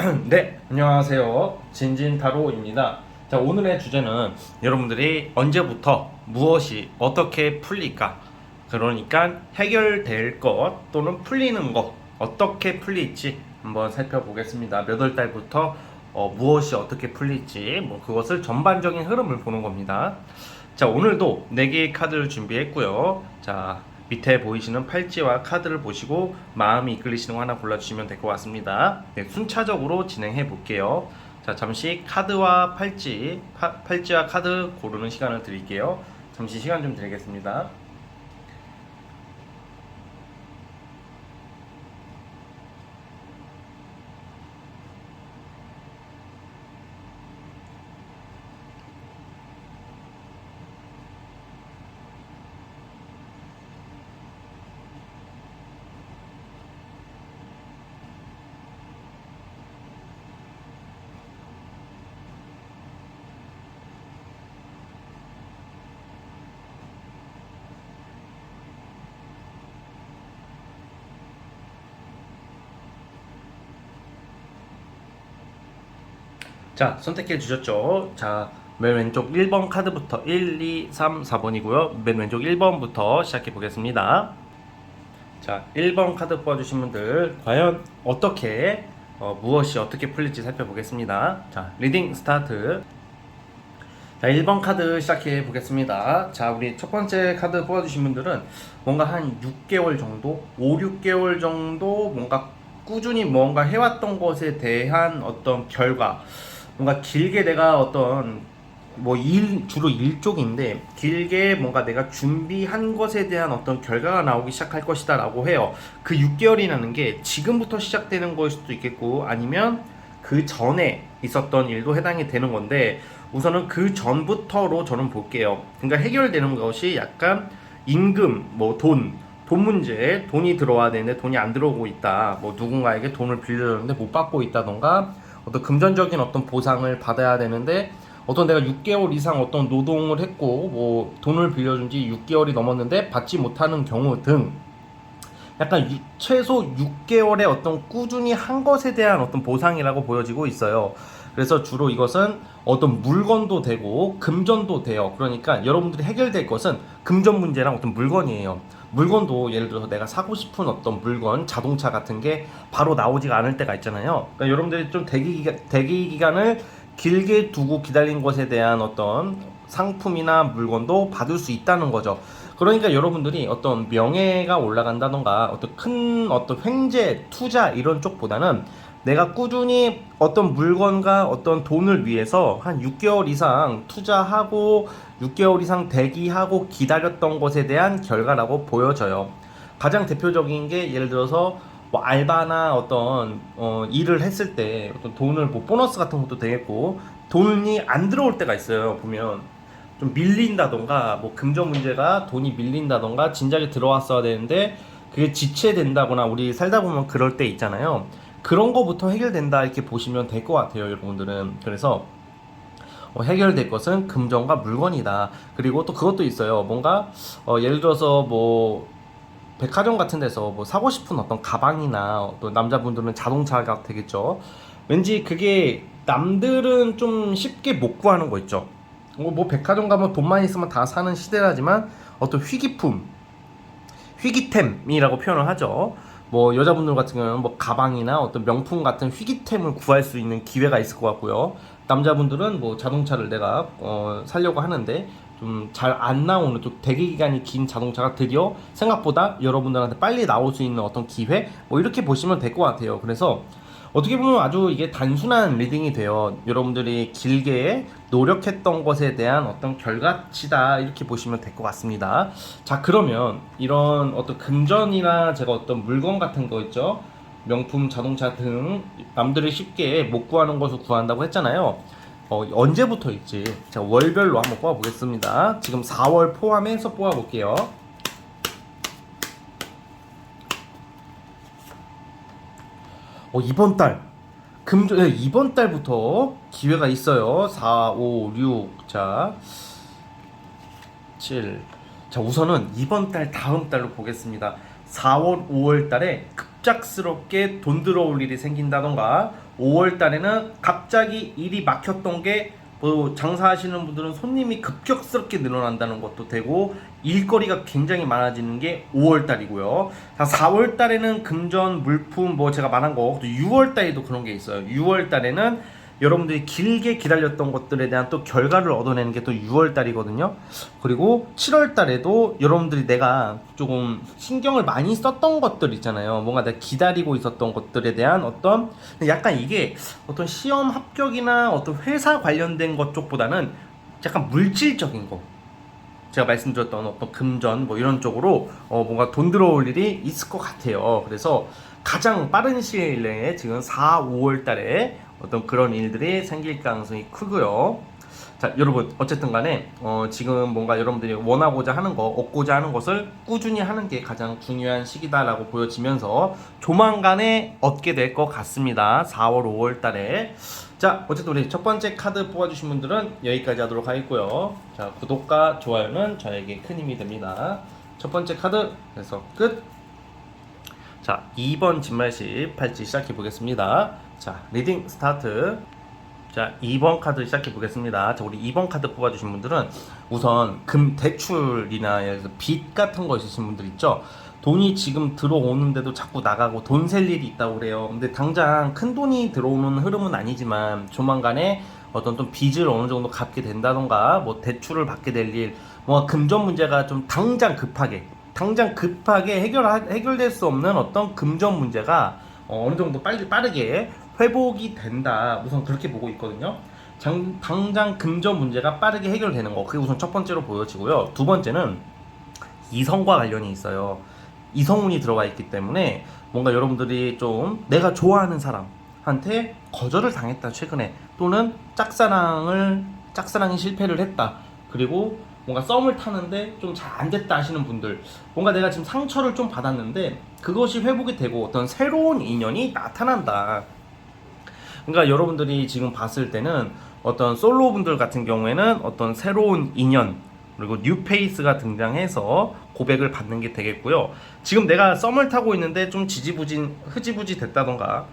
네, 안녕하세요. 진진타로입니다. 자, 오늘의 주제는 여러분들이 언제부터 무엇이 어떻게 풀릴까? 그러니까 해결될 것 또는 풀리는 것 어떻게 풀릴지 한번 살펴보겠습니다. 몇 월 달부터 어, 무엇이 어떻게 풀릴지 뭐 그것을 전반적인 흐름을 보는 겁니다. 자, 오늘도 4개의 카드를 준비했고요. 자, 밑에 보이시는 팔찌와 카드를 보시고 마음이 이끌리시는 거 하나 골라주시면 될 것 같습니다. 네, 순차적으로 진행해 볼게요. 자, 잠시 카드와 팔찌, 파- 팔찌와 카드 고르는 시간을 드릴게요. 잠시 시간 좀 드리겠습니다. 자, 선택해 주셨죠? 자, 맨 왼쪽 1번 카드부터 1, 2, 3, 4번이고요. 맨 왼쪽 1번부터 시작해 보겠습니다. 자, 1번 카드 뽑아주신 분들 과연 어떻게 어, 무엇이 어떻게 풀릴지 살펴보겠습니다. 자, 리딩 스타트. 자, 1번 카드 시작해 보겠습니다. 자, 우리 첫 번째 카드 뽑아주신 분들은 뭔가 한 6개월 정도, 5, 6개월 정도 뭔가 꾸준히 뭔가 해왔던 것에 대한 어떤 결과, 뭔가 길게 내가 어떤 뭐 일 주로 일 쪽인데 길게 뭔가 내가 준비한 것에 대한 어떤 결과가 나오기 시작할 것이다 라고 해요. 그 6개월이라는 게 지금부터 시작되는 거일 수도 있겠고 아니면 그 전에 있었던 일도 해당이 되는 건데 우선은 그 전부터로 저는 볼게요. 그러니까 해결되는 것이 약간 임금, 뭐 돈, 돈 문제, 돈이 들어와야 되는데 돈이 안 들어오고 있다. 뭐 누군가에게 돈을 빌려줬는데 못 받고 있다던가 어떤 금전적인 어떤 보상을 받아야 되는데 어떤 내가 6개월 이상 어떤 노동을 했고 뭐 돈을 빌려준 지 6개월이 넘었는데 받지 못하는 경우 등 약간 유- 최소 6개월의 어떤 꾸준히 한 것에 대한 어떤 보상이라고 보여지고 있어요. 그래서 주로 이것은 어떤 물건도 되고 금전도 돼요. 그러니까 여러분들이 해결될 것은 금전 문제랑 어떤 물건이에요. 물건도 예를 들어서 내가 사고 싶은 어떤 물건, 자동차 같은 게 바로 나오지가 않을 때가 있잖아요. 그러니까 여러분들이 좀 대기 기간, 대기 기간을 길게 두고 기다린 것에 대한 어떤 상품이나 물건도 받을 수 있다는 거죠. 그러니까 여러분들이 어떤 명예가 올라간다던가 어떤 큰 어떤 횡재, 투자 이런 쪽보다는 내가 꾸준히 어떤 물건과 어떤 돈을 위해서 한 6개월 이상 투자하고 6개월 이상 대기하고 기다렸던 것에 대한 결과라고 보여져요. 가장 대표적인 게 예를 들어서 뭐 알바나 어떤 어, 일을 했을 때 어떤 돈을 뭐 보너스 같은 것도 되겠고 돈이 안 들어올 때가 있어요. 보면 좀 밀린다던가 뭐 금전 문제가 돈이 밀린다던가 진작에 들어왔어야 되는데 그게 지체된다거나 우리 살다 보면 그럴 때 있잖아요. 그런 거부터 해결된다 이렇게 보시면 될 것 같아요, 여러분들은. 그래서 어, 해결될 것은 금전과 물건이다. 그리고 또 그것도 있어요. 뭔가 어, 예를 들어서 뭐 백화점 같은 데서 뭐 사고 싶은 어떤 가방이나 또 남자분들은 자동차가 되겠죠. 왠지 그게 남들은 좀 쉽게 못 구하는 거 있죠. 뭐, 뭐 백화점 가면 돈만 있으면 다 사는 시대라지만 어떤 희귀품, 희귀템이라고 표현을 하죠. 뭐 여자분들 같은 경우는 뭐 가방이나 어떤 명품 같은 희귀템을 구할 수 있는 기회가 있을 것 같고요. 남자분들은 뭐 자동차를 내가 어, 살려고 하는데 좀 잘 안 나오는 좀 대기 기간이 긴 자동차가 드디어 생각보다 여러분들한테 빨리 나올 수 있는 어떤 기회 뭐 이렇게 보시면 될 것 같아요. 그래서 어떻게 보면 아주 이게 단순한 리딩이 돼요. 여러분들이 길게 노력했던 것에 대한 어떤 결과치다 이렇게 보시면 될 것 같습니다. 자 그러면 이런 어떤 금전이나 제가 어떤 물건 같은 거 있죠. 명품 자동차 등 남들이 쉽게 못 구하는 것을 구한다고 했잖아요. 어, 언제부터 있지? 자 월별로 한번 뽑아 보겠습니다. 지금 4월 포함해서 뽑아 볼게요. 어, 이번 달 금전 네, 이번 달부터 기회가 있어요. 4, 5, 6. 자. 7. 자, 우선은 이번 달 다음 달로 보겠습니다. 4월, 5월 달에 갑작스럽게 돈 들어올 일이 생긴다던가 5월 달에는 갑자기 일이 막혔던 게 뭐 장사하시는 분들은 손님이 급격스럽게 늘어난다는 것도 되고 일거리가 굉장히 많아지는 게 5월 달이고요. 자, 4월 달에는 금전, 물품 뭐 제가 말한 거, 또 6월 달에도 그런 게 있어요. 6월 달에는 여러분들이 길게 기다렸던 것들에 대한 또 결과를 얻어내는 게 또 6월 달이거든요. 그리고 7월 달에도 여러분들이 내가 조금 신경을 많이 썼던 것들 있잖아요. 뭔가 내가 기다리고 있었던 것들에 대한 어떤 약간 이게 어떤 시험 합격이나 어떤 회사 관련된 것 쪽보다는 약간 물질적인 거. 제가 말씀드렸던 어떤 금전 뭐 이런 쪽으로 어 뭔가 돈 들어올 일이 있을 것 같아요. 그래서 가장 빠른 시일 내에 지금 4, 5월 달에 어떤 그런 일들이 생길 가능성이 크고요. 자, 여러분 어쨌든 간에 어 지금 뭔가 여러분들이 원하고자 하는 거, 얻고자 하는 것을 꾸준히 하는 게 가장 중요한 시기다라고 보여지면서 조만간에 얻게 될 것 같습니다. 4월, 5월 달에. 자, 어쨌든 우리 첫 번째 카드 뽑아주신 분들은 여기까지 하도록 하겠고요. 자, 구독과 좋아요는 저에게 큰 힘이 됩니다. 첫 번째 카드, 그래서 끝. 자, 2번 진말씨 팔찌 시작해 보겠습니다. 자, 리딩 스타트. 자, 2번 카드 시작해 보겠습니다. 자, 우리 2번 카드 뽑아주신 분들은 우선 금 대출이나 빚 같은 거 있으신 분들 있죠? 돈이 지금 들어오는데도 자꾸 나가고 돈 셀 일이 있다고 그래요. 근데 당장 큰 돈이 들어오는 흐름은 아니지만 조만간에 어떤 좀 빚을 어느 정도 갚게 된다던가 뭐 대출을 받게 될 일, 뭐 금전 문제가 좀 당장 급하게 당장 급하게 해결 해결될 수 없는 어떤 금전 문제가 어, 어느 정도 빨리 빠르게 회복이 된다. 우선 그렇게 보고 있거든요. 장, 당장 금전 문제가 빠르게 해결되는 거. 그게 우선 첫 번째로 보여지고요. 두 번째는 이성과 관련이 있어요. 이성운이 들어가 있기 때문에 뭔가 여러분들이 좀 내가 좋아하는 사람한테 거절을 당했다 최근에 또는 짝사랑을 짝사랑이 실패를 했다 그리고 뭔가 썸을 타는데 좀 잘 안 됐다 하시는 분들 뭔가 내가 지금 상처를 좀 받았는데 그것이 회복이 되고 어떤 새로운 인연이 나타난다 그러니까 여러분들이 지금 봤을 때는 어떤 솔로 분들 같은 경우에는 어떤 새로운 인연 그리고 뉴페이스가 등장해서 고백을 받는 게 되겠고요. 지금 내가 썸을 타고 있는데 좀 지지부진 흐지부지 됐다던가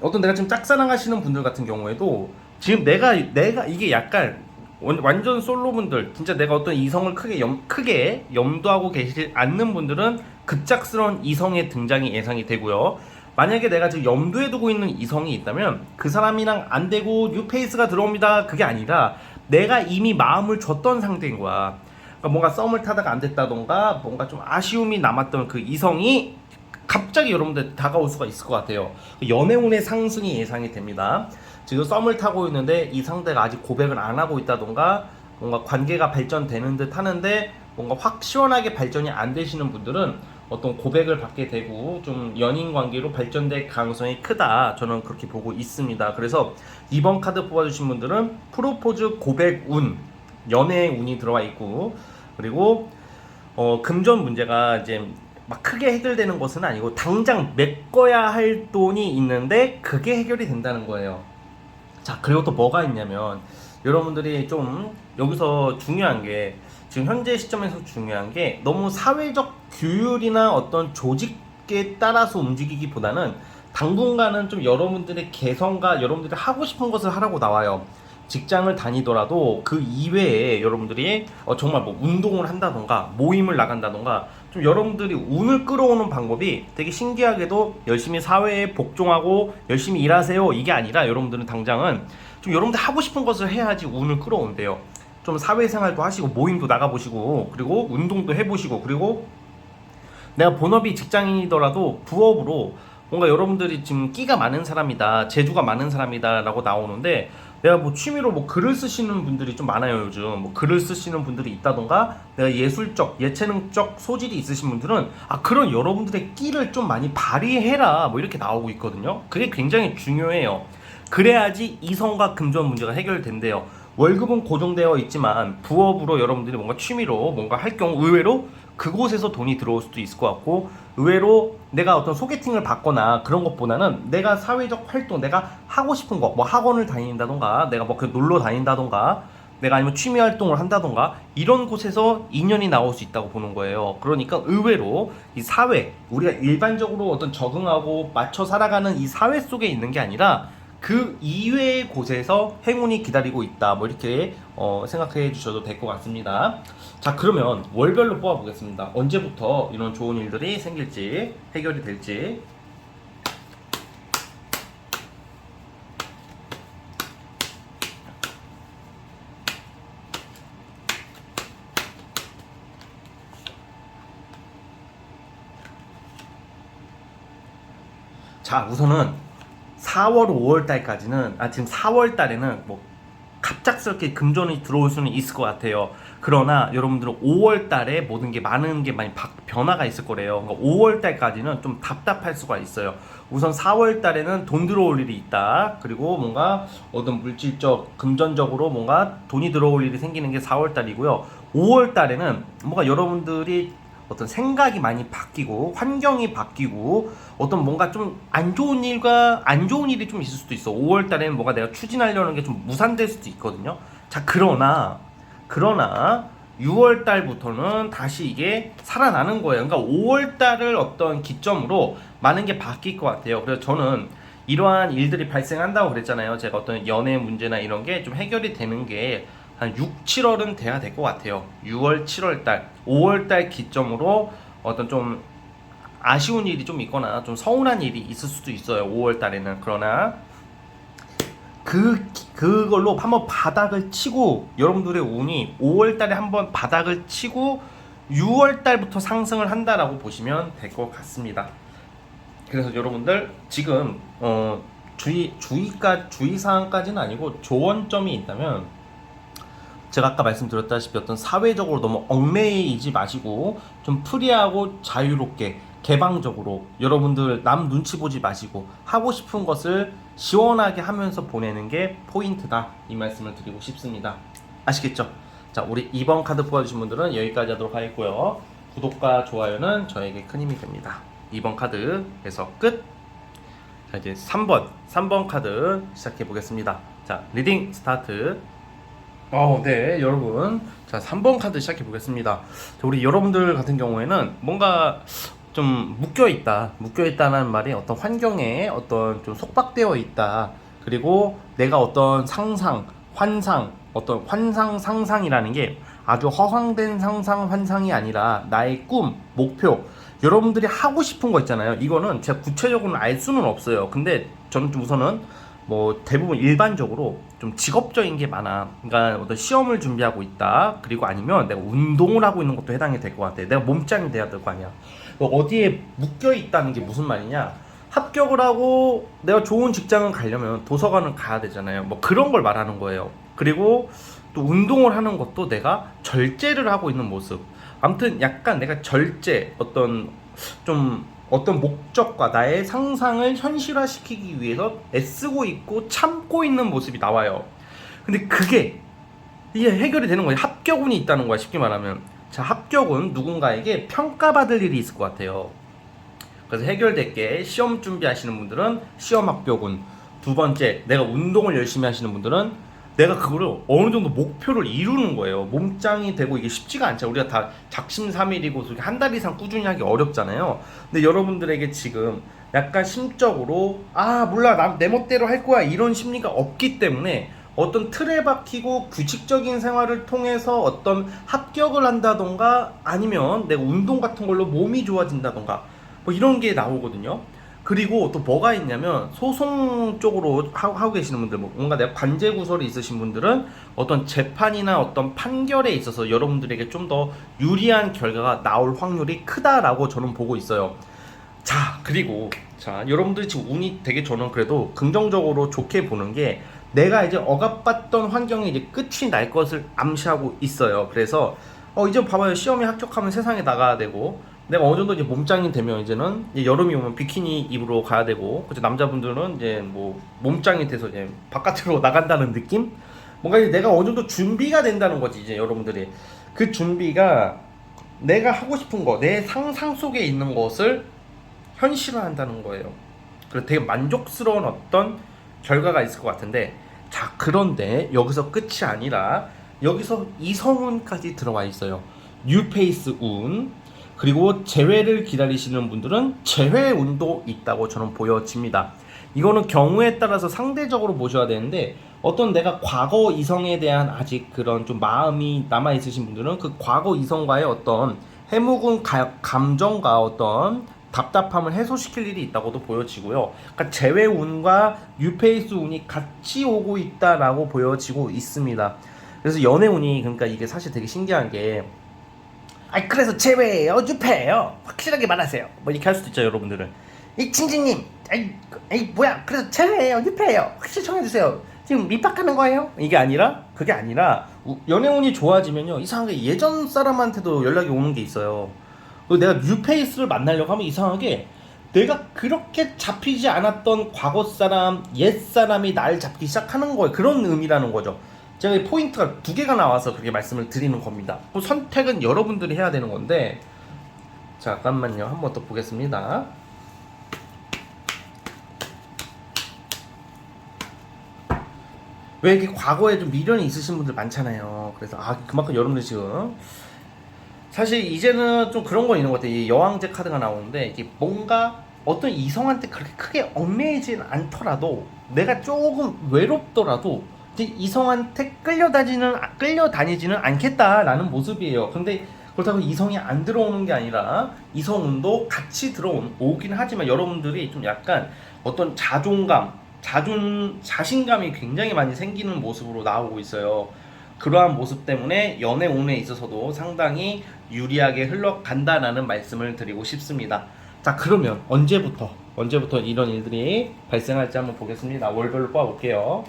어떤 내가 지금 짝사랑 하시는 분들 같은 경우에도 지금 내가 내가 이게 약간 원- 완전 솔로 분들 진짜 내가 어떤 이성을 크게 염, 크게 염두하고 계시지 않는 분들은 급작스러운 이성의 등장이 예상이 되고요. 만약에 내가 지금 염두에 두고 있는 이성이 있다면 그 사람이랑 안 되고 뉴페이스가 들어옵니다. 그게 아니라 내가 이미 마음을 줬던 상태인 거야. 그러니까 뭔가 썸을 타다가 안 됐다던가 뭔가 좀 아쉬움이 남았던 그 이성이 갑자기 여러분들 다가올 수가 있을 것 같아요. 연애운의 상승이 예상이 됩니다. 지금 썸을 타고 있는데 이 상대가 아직 고백을 안 하고 있다던가 뭔가 관계가 발전되는 듯 하는데 뭔가 확 시원하게 발전이 안 되시는 분들은 어떤 고백을 받게 되고 좀 연인 관계로 발전될 가능성이 크다. 저는 그렇게 보고 있습니다. 그래서 이번 카드 뽑아주신 분들은 프로포즈 고백 운, 연애 운이 들어와 있고 그리고 어, 금전 문제가 이제 막 크게 해결되는 것은 아니고 당장 메꿔야 할 돈이 있는데 그게 해결이 된다는 거예요. 자 그리고 또 뭐가 있냐면 여러분들이 좀 여기서 중요한 게 지금 현재 시점에서 중요한 게 너무 사회적 규율이나 어떤 조직에 따라서 움직이기보다는 당분간은 좀 여러분들의 개성과 여러분들이 하고 싶은 것을 하라고 나와요. 직장을 다니더라도 그 이외에 여러분들이 어, 정말 뭐 운동을 한다던가 모임을 나간다던가 좀 여러분들이 운을 끌어오는 방법이 되게 신기하게도 열심히 사회에 복종하고 열심히 일하세요 이게 아니라 여러분들은 당장은 좀 여러분들 하고 싶은 것을 해야지 운을 끌어온대요. 좀 사회생활도 하시고 모임도 나가보시고 그리고 운동도 해보시고 그리고 내가 본업이 직장인이더라도 부업으로 뭔가 여러분들이 지금 끼가 많은 사람이다, 재주가 많은 사람이다 라고 나오는데 내가 뭐 취미로 뭐 글을 쓰시는 분들이 좀 많아요 요즘. 뭐 글을 쓰시는 분들이 있다던가 내가 예술적 예체능적 소질이 있으신 분들은 아 그런 여러분들의 끼를 좀 많이 발휘해라 뭐 이렇게 나오고 있거든요. 그게 굉장히 중요해요. 그래야지 이성과 금전 문제가 해결된대요 월급은 고정되어 있지만 부업으로 여러분들이 뭔가 취미로 뭔가 할 경우 의외로 그곳에서 돈이 들어올 수도 있을 것 같고 의외로 내가 어떤 소개팅을 받거나 그런 것보다는 내가 사회적 활동 내가 하고 싶은 거 뭐 학원을 다닌다던가 내가 뭐그 놀러 다닌다던가 내가 아니면 취미 활동을 한다던가 이런 곳에서 인연이 나올 수 있다고 보는 거예요. 그러니까 의외로 이 사회 우리가 일반적으로 어떤 적응하고 맞춰 살아가는 이 사회 속에 있는 게 아니라 그 이외의 곳에서 행운이 기다리고 있다. 뭐 이렇게 어, 생각해 주셔도 될 것 같습니다. 자 그러면 월별로 뽑아 보겠습니다. 언제부터 이런 좋은 일들이 생길지 해결이 될지 자 우선은 4월 5월 달까지는 아 지금 4월 달에는 뭐 갑작스럽게 금전이 들어올 수는 있을 것 같아요. 그러나 여러분들은 5월 달에 모든 게 많은 게 많이 바- 변화가 있을 거래요. 그러니까 5월 달까지는 좀 답답할 수가 있어요. 우선 4월 달에는 돈 들어올 일이 있다. 그리고 뭔가 어떤 물질적, 금전적으로 뭔가 돈이 들어올 일이 생기는 게 4월 달이고요. 5월 달에는 뭔가 여러분들이 어떤 생각이 많이 바뀌고 환경이 바뀌고 어떤 뭔가 좀 안 좋은 일과 안 좋은 일이 좀 있을 수도 있어. 5월 달에는 뭔가 내가 추진하려는 게 좀 무산될 수도 있거든요. 자, 그러나 그러나 6월 달부터는 다시 이게 살아나는 거예요. 그러니까 5월 달을 어떤 기점으로 많은 게 바뀔 것 같아요. 그래서 저는 이러한 일들이 발생한다고 그랬잖아요. 제가 어떤 연애 문제나 이런 게 좀 해결이 되는 게 한 6, 7월은 돼야 될 것 같아요. 6월, 7월 달, 5월 달 기점으로 어떤 좀 아쉬운 일이 좀 있거나 좀 서운한 일이 있을 수도 있어요. 5월 달에는. 그러나 그 그걸로 한번 바닥을 치고 여러분들의 운이 5월 달에 한번 바닥을 치고 6월 달부터 상승을 한다라고 보시면 될 것 같습니다. 그래서 여러분들 지금 어 주의 주의까 주의 사항까지는 아니고 조언점이 있다면 제가 아까 말씀드렸다시피 어떤 사회적으로 너무 얽매이지 마시고 좀 프리하고 자유롭게 개방적으로 여러분들 남 눈치 보지 마시고 하고 싶은 것을 시원하게 하면서 보내는 게 포인트다. 이 말씀을 드리고 싶습니다. 아시겠죠? 자 우리 2번 카드 뽑아주신 분들은 여기까지 하도록 하겠고요. 구독과 좋아요는 저에게 큰 힘이 됩니다. 2번 카드에서 끝! 자 이제 3번 3번 카드 시작해 보겠습니다. 자 리딩 스타트 어, 네, 여러분. 자, 3번 카드 시작해 보겠습니다. 자, 우리 여러분들 같은 경우에는 뭔가 좀 묶여 있다. 묶여 있다는 말이 어떤 환경에 어떤 좀 속박되어 있다. 그리고 내가 어떤 상상, 환상, 어떤 환상 상상이라는 게 아주 허황된 상상 환상이 아니라 나의 꿈, 목표, 여러분들이 하고 싶은 거 있잖아요. 이거는 제가 구체적으로는 알 수는 없어요. 근데 저는 좀 우선은 뭐 대부분 일반적으로 좀 직업적인 게 많아. 그러니까 어떤 시험을 준비하고 있다. 그리고 아니면 내가 운동을 하고 있는 것도 해당이 될 것 같아. 내가 몸짱이 돼야 될 거 아니야. 어디에 묶여 있다는 게 무슨 말이냐? 합격을 하고 내가 좋은 직장을 가려면 도서관을 가야 되잖아요. 뭐 그런 걸 말하는 거예요. 그리고 또 운동을 하는 것도 내가 절제를 하고 있는 모습. 아무튼 약간 내가 절제 어떤 좀 어떤 목적과 나의 상상을 현실화시키기 위해서 애쓰고 있고 참고 있는 모습이 나와요. 근데 그게 이게 해결이 되는 거예요. 합격운이 있다는 거야. 쉽게 말하면. 자, 합격은 누군가에게 평가받을 일이 있을 것 같아요. 그래서 해결될 게 시험 준비하시는 분들은 시험 합격운. 두 번째, 내가 운동을 열심히 하시는 분들은 내가 그거를 어느 정도 목표를 이루는 거예요. 몸짱이 되고 이게 쉽지가 않죠. 우리가 다 작심삼일이고 한 달 이상 꾸준히 하기 어렵잖아요. 근데 여러분들에게 지금 약간 심적으로 아 몰라 나 내 멋대로 할 거야 이런 심리가 없기 때문에 어떤 틀에 박히고 규칙적인 생활을 통해서 어떤 합격을 한다던가 아니면 내가 운동 같은 걸로 몸이 좋아진다던가 뭐 이런 게 나오거든요. 그리고 또 뭐가 있냐면 소송 쪽으로 하- 하고 계시는 분들 뭐 뭔가 내가 관제 구설이 있으신 분들은 어떤 재판이나 어떤 판결에 있어서 여러분들에게 좀 더 유리한 결과가 나올 확률이 크다라고 저는 보고 있어요. 자 그리고 자 여러분들이 지금 운이 되게 저는 그래도 긍정적으로 좋게 보는 게 내가 이제 억압받던 환경이 이제 끝이 날 것을 암시하고 있어요. 그래서 어 이제 봐봐요 시험에 합격하면 세상에 나가야 되고 내가 어느 정도 이제 몸짱이 되면 이제는 이제 여름이 오면 비키니 입으로 가야 되고 그죠 남자분들은 이제 뭐 몸짱이 돼서 이제 바깥으로 나간다는 느낌 뭔가 이제 내가 어느 정도 준비가 된다는 거지 이제 여러분들이 그 준비가 내가 하고 싶은 거 내 상상 속에 있는 것을 현실화한다는 거예요. 그래서 되게 만족스러운 어떤 결과가 있을 것 같은데 자 그런데 여기서 끝이 아니라 여기서 이성운까지 들어와 있어요. 뉴페이스 운 그리고 재회를 기다리시는 분들은 재회 운도 있다고 저는 보여집니다. 이거는 경우에 따라서 상대적으로 보셔야 되는데 어떤 내가 과거 이성에 대한 아직 그런 좀 마음이 남아 있으신 분들은 그 과거 이성과의 어떤 해묵은 가- 감정과 어떤 답답함을 해소시킬 일이 있다고도 보여지고요. 그러니까 재회 운과 뉴페이스 운이 같이 오고 있다라고 보여지고 있습니다. 그래서 연애 운이 그러니까 이게 사실 되게 신기한 게 아이 그래서 재회예요, 뉴페예요. 확실하게 말하세요. 뭐 이렇게 할 수도 있죠, 여러분들은. 이 징징님, 아이, 아이 뭐야? 그래서 재회예요, 뉴페예요. 확실히 정해주세요. 지금 밑박하는 거예요? 이게 아니라 그게 아니라 우- 연애 운이 좋아지면요 이상하게 예전 사람한테도 연락이 오는 게 있어요. 내가 뉴페이스를 만나려고 하면 이상하게 내가 그렇게 잡히지 않았던 과거 사람, 옛 사람이 날 잡기 시작하는 거예요. 그런 의미라는 거죠. 제가 이 포인트가 두 개가 나와서 그렇게 말씀을 드리는 겁니다. 그 선택은 여러분들이 해야 되는 건데, 잠깐만요. 한 번 더 보겠습니다. 왜 이렇게 과거에 좀 미련이 있으신 분들 많잖아요. 그래서 아 그만큼 여러분들 지금 사실 이제는 좀 그런 거 있는 것 같아요. 이 여왕제 카드가 나오는데 이게 뭔가 어떤 이성한테 그렇게 크게 얽매이진 않더라도 내가 조금 외롭더라도 이성한테 끌려다니는 끌려다니지는 않겠다라는 모습이에요. 근데 그렇다고 이성이 안 들어오는 게 아니라 이성운도 같이 들어온 오긴 하지만 여러분들이 좀 약간 어떤 자존감, 자존 자신감이 굉장히 많이 생기는 모습으로 나오고 있어요. 그러한 모습 때문에 연애 운에 있어서도 상당히 유리하게 흘러간다라는 말씀을 드리고 싶습니다. 자 그러면 언제부터 언제부터 이런 일들이 발생할지 한번 보겠습니다. 월별로 뽑아볼게요.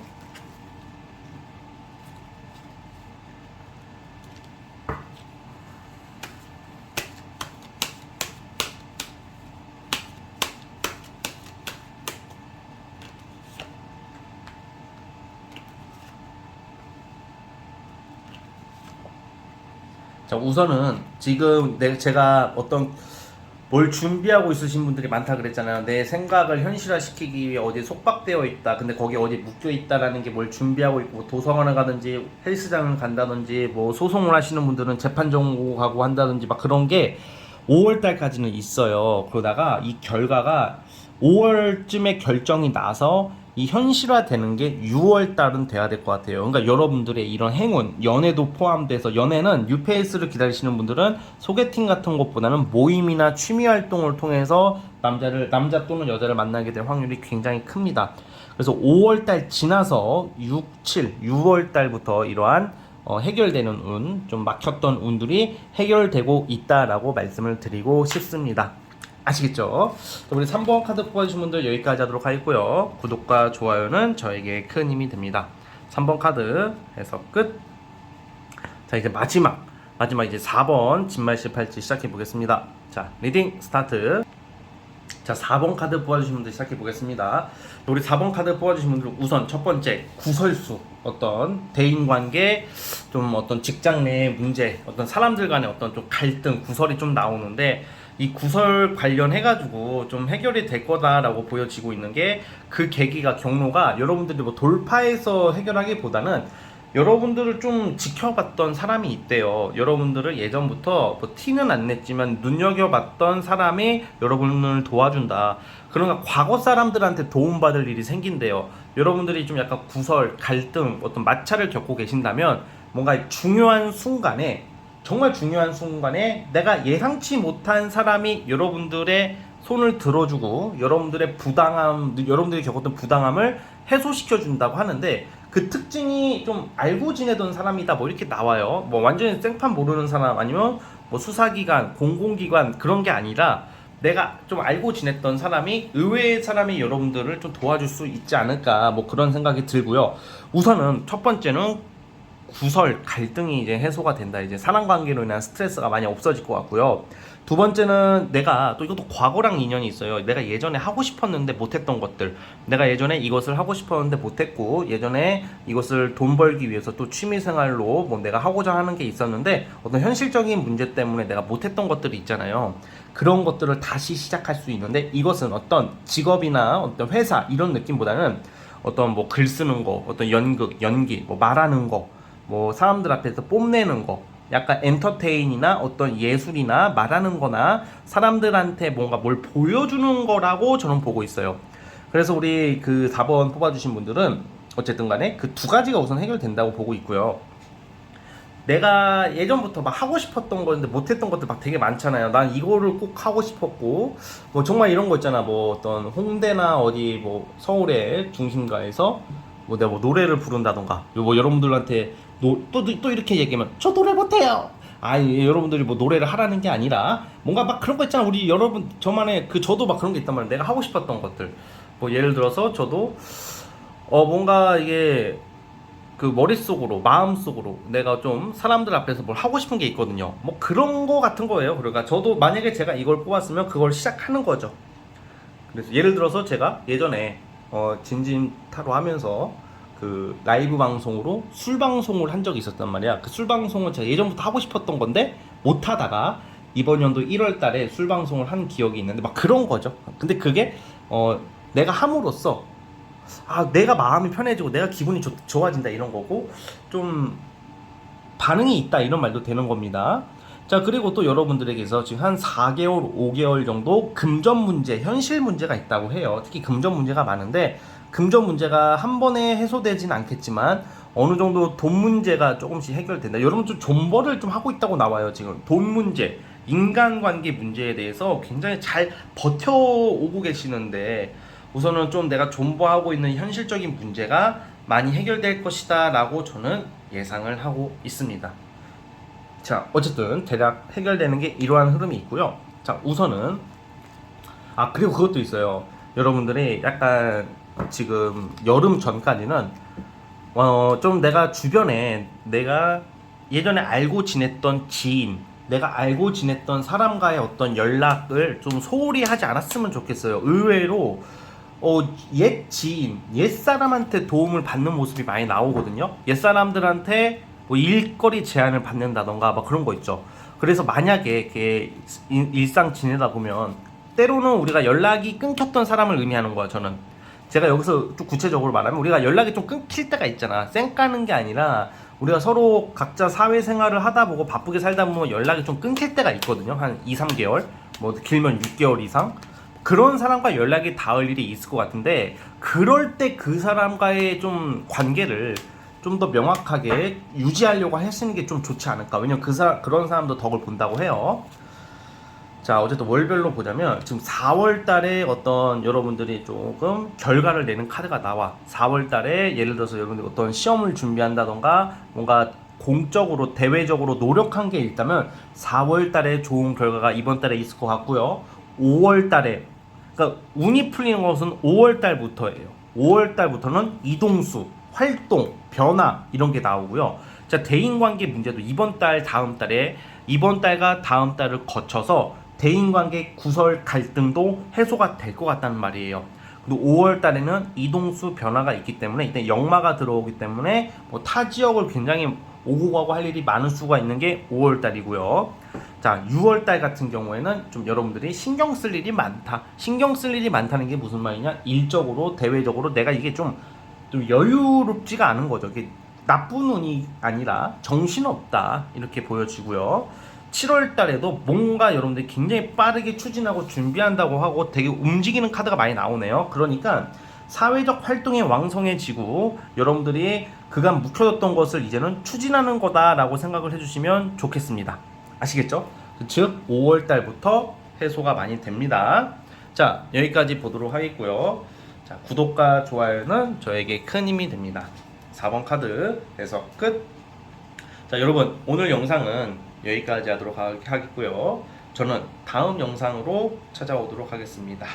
자 우선은 지금 내 제가 어떤 뭘 준비하고 있으신 분들이 많다 그랬잖아요. 내 생각을 현실화시키기 위해 어디 속박되어 있다. 근데 거기 어디 묶여 있다라는 게 뭘 준비하고 있고 뭐 도서관을 가든지 헬스장을 간다든지 뭐 소송을 하시는 분들은 재판 정보 가고 한다든지 막 그런 게 5월 달까지는 있어요. 그러다가 이 결과가 5월쯤에 결정이 나서 이 현실화되는 게 6월 달은 돼야 될 것 같아요. 그러니까 여러분들의 이런 행운, 연애도 포함돼서 연애는 뉴페이스를 기다리시는 분들은 소개팅 같은 것보다는 모임이나 취미 활동을 통해서 남자를 남자 또는 여자를 만나게 될 확률이 굉장히 큽니다. 그래서 5월 달 지나서 6, 7, 6월 달부터 이러한 어, 해결되는 운, 좀 막혔던 운들이 해결되고 있다라고 말씀을 드리고 싶습니다. 아시겠죠? 자, 우리 3번 카드 뽑아주신 분들 여기까지 하도록 하겠고요. 구독과 좋아요는 저에게 큰 힘이 됩니다. 3번 카드 해서 끝. 자, 이제 마지막. 마지막 이제 4번 진말씨 팔찌 시작해 보겠습니다. 자, 리딩 스타트. 자, 4번 카드 뽑아주신 분들 시작해 보겠습니다. 우리 4번 카드 뽑아주신 분들 우선 첫 번째 구설수 어떤 대인 관계 좀 어떤 직장 내의 문제 어떤 사람들 간의 어떤 좀 갈등 구설이 좀 나오는데 이 구설 관련해 가지고 좀 해결이 될 거다라고 보여지고 있는 게 그 계기가 경로가 여러분들이 뭐 돌파해서 해결하기보다는 여러분들을 좀 지켜봤던 사람이 있대요. 여러분들을 예전부터 뭐 티는 안 냈지만 눈여겨봤던 사람이 여러분을 도와준다. 그러니까 과거 사람들한테 도움받을 일이 생긴대요. 여러분들이 좀 약간 구설, 갈등, 어떤 마찰을 겪고 계신다면 뭔가 중요한 순간에 정말 중요한 순간에 내가 예상치 못한 사람이 여러분들의 손을 들어주고 여러분들의 부당함, 여러분들이 겪었던 부당함을 해소시켜 준다고 하는데 그 특징이 좀 알고 지내던 사람이다 뭐 이렇게 나와요. 뭐 완전히 생판 모르는 사람 아니면 뭐 수사기관, 공공기관 그런 게 아니라 내가 좀 알고 지냈던 사람이 의외의 사람이 여러분들을 좀 도와줄 수 있지 않을까 뭐 그런 생각이 들고요. 우선은 첫 번째는 구설 갈등이 이제 해소가 된다. 이제 사람 관계로 인한 스트레스가 많이 없어질 것 같고요. 두 번째는 내가 또 이것도 과거랑 인연이 있어요. 내가 예전에 하고 싶었는데 못했던 것들. 내가 예전에 이것을 하고 싶었는데 못했고 예전에 이것을 돈 벌기 위해서 또 취미 생활로 뭐 내가 하고자 하는 게 있었는데 어떤 현실적인 문제 때문에 내가 못했던 것들이 있잖아요. 그런 것들을 다시 시작할 수 있는데 이것은 어떤 직업이나 어떤 회사 이런 느낌보다는 어떤 뭐 글 쓰는 거, 어떤 연극, 연기, 뭐 말하는 거 뭐 사람들 앞에서 뽐내는 거 약간 엔터테인이나 어떤 예술이나 말하는 거나 사람들한테 뭔가 뭘 보여주는 거라고 저는 보고 있어요. 그래서 우리 그 4번 뽑아주신 분들은 어쨌든 간에 그 두 가지가 우선 해결된다고 보고 있고요. 내가 예전부터 막 하고 싶었던 건데 못했던 것들 막 되게 많잖아요. 난 이거를 꼭 하고 싶었고, 뭐 정말 이런 거 있잖아. 뭐 어떤 홍대나 어디 뭐 서울의 중심가에서 뭐 내가 뭐 노래를 부른다던가, 뭐 여러분들한테 노, 또, 또 이렇게 얘기하면 저 노래 못해요. 아니 여러분들이 뭐 노래를 하라는 게 아니라 뭔가 막 그런 거 있잖아. 우리 여러분 저만의 그 저도 막 그런 게 있단 말이야. 내가 하고 싶었던 것들. 뭐 예를 들어서 저도 어 뭔가 이게 그 머릿속으로 마음속으로 내가 좀 사람들 앞에서 뭘 하고 싶은 게 있거든요. 뭐 그런 거 같은 거예요. 그러니까 저도 만약에 제가 이걸 뽑았으면 그걸 시작하는 거죠. 그래서 예를 들어서 제가 예전에 어 진진타로 하면서 그 라이브 방송으로 술 방송을 한 적이 있었단 말이야. 그 술 방송은 제가 예전부터 하고 싶었던 건데 못 하다가 이번 연도 1월 달에 술 방송을 한 기억이 있는데 막 그런 거죠. 근데 그게 어 내가 함으로써 아 내가 마음이 편해지고 내가 기분이 좋, 좋아진다 이런 거고 좀 반응이 있다 이런 말도 되는 겁니다. 자 그리고 또 여러분들에게서 지금 한 4개월, 5개월 정도 금전 문제, 현실 문제가 있다고 해요. 특히 금전 문제가 많은데 금전 문제가 한 번에 해소되진 않겠지만 어느 정도 돈 문제가 조금씩 해결된다. 여러분 좀 존버를 좀 하고 있다고 나와요. 지금 돈 문제, 인간관계 문제에 대해서 굉장히 잘 버텨오고 계시는데 우선은 좀 내가 존버하고 있는 현실적인 문제가 많이 해결될 것이다 라고 저는 예상을 하고 있습니다. 자, 어쨌든 대략 해결되는 게 이러한 흐름이 있고요. 자, 우선은 아 그리고 그것도 있어요. 여러분들이 약간 지금 여름 전까지는 어 좀 내가 주변에 내가 예전에 알고 지냈던 지인, 내가 알고 지냈던 사람과의 어떤 연락을 좀 소홀히 하지 않았으면 좋겠어요. 의외로 어, 옛 지인, 옛 사람한테 도움을 받는 모습이 많이 나오거든요. 옛 사람들한테 뭐 일거리 제안을 받는다던가 막 그런 거 있죠. 그래서 만약에 이렇게 일- 일상 지내다 보면 때로는 우리가 연락이 끊겼던 사람을 의미하는 거야, 저는. 제가 여기서 좀 구체적으로 말하면 우리가 연락이 좀 끊길 때가 있잖아. 쌩 까는 게 아니라 우리가 서로 각자 사회생활을 하다 보고 바쁘게 살다 보면 연락이 좀 끊길 때가 있거든요. 한 2, 3개월, 뭐 길면 6개월 이상. 그런 사람과 연락이 닿을 일이 있을 것 같은데 그럴 때 그 사람과의 좀 관계를 좀 더 명확하게 유지하려고 하시는 게 좀 좋지 않을까. 왜냐면 그 사람 그런 사람도 덕을 본다고 해요. 자, 어쨌든 월별로 보자면 지금 4월 달에 어떤 여러분들이 조금 결과를 내는 카드가 나와. 4월 달에 예를 들어서 여러분들이 어떤 시험을 준비한다던가 뭔가 공적으로 대외적으로 노력한 게 있다면 4월 달에 좋은 결과가 이번 달에 있을 것 같고요. 5월 달에 그러니까 운이 풀리는 것은 5월 달부터예요. 5월 달부터는 이동수, 활동, 변화 이런 게 나오고요. 자, 대인 관계 문제도 이번 달, 다음 달에 이번 달과 다음 달을 거쳐서 대인 관계 구설 갈등도 해소가 될 것 같다는 말이에요. 그리고 5월 달에는 이동수 변화가 있기 때문에 이때 역마가 들어오기 때문에 뭐 타 지역을 굉장히 오고 가고 할 일이 많을 수가 있는 게 5월 달이고요. 자, 6월 달 같은 경우에는 좀 여러분들이 신경 쓸 일이 많다. 신경 쓸 일이 많다는 게 무슨 말이냐? 일적으로, 대외적으로 내가 이게 좀, 좀 여유롭지가 않은 거죠. 나쁜 운이 아니라 정신없다. 이렇게 보여지고요. 7월 달에도 뭔가 여러분들이 굉장히 빠르게 추진하고 준비한다고 하고 되게 움직이는 카드가 많이 나오네요. 그러니까 사회적 활동이 왕성해지고 여러분들이 그간 묵혀뒀던 것을 이제는 추진하는 거다라고 생각을 해주시면 좋겠습니다. 아시겠죠? 즉 5월 달부터 해소가 많이 됩니다. 자 여기까지 보도록 하겠고요. 자 구독과 좋아요는 저에게 큰 힘이 됩니다. 4번 카드 해석 끝. 자 여러분 오늘 영상은 여기까지 하도록 하- 하겠고요. 저는 다음 영상으로 찾아오도록 하겠습니다.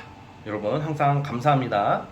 여러분 항상 감사합니다.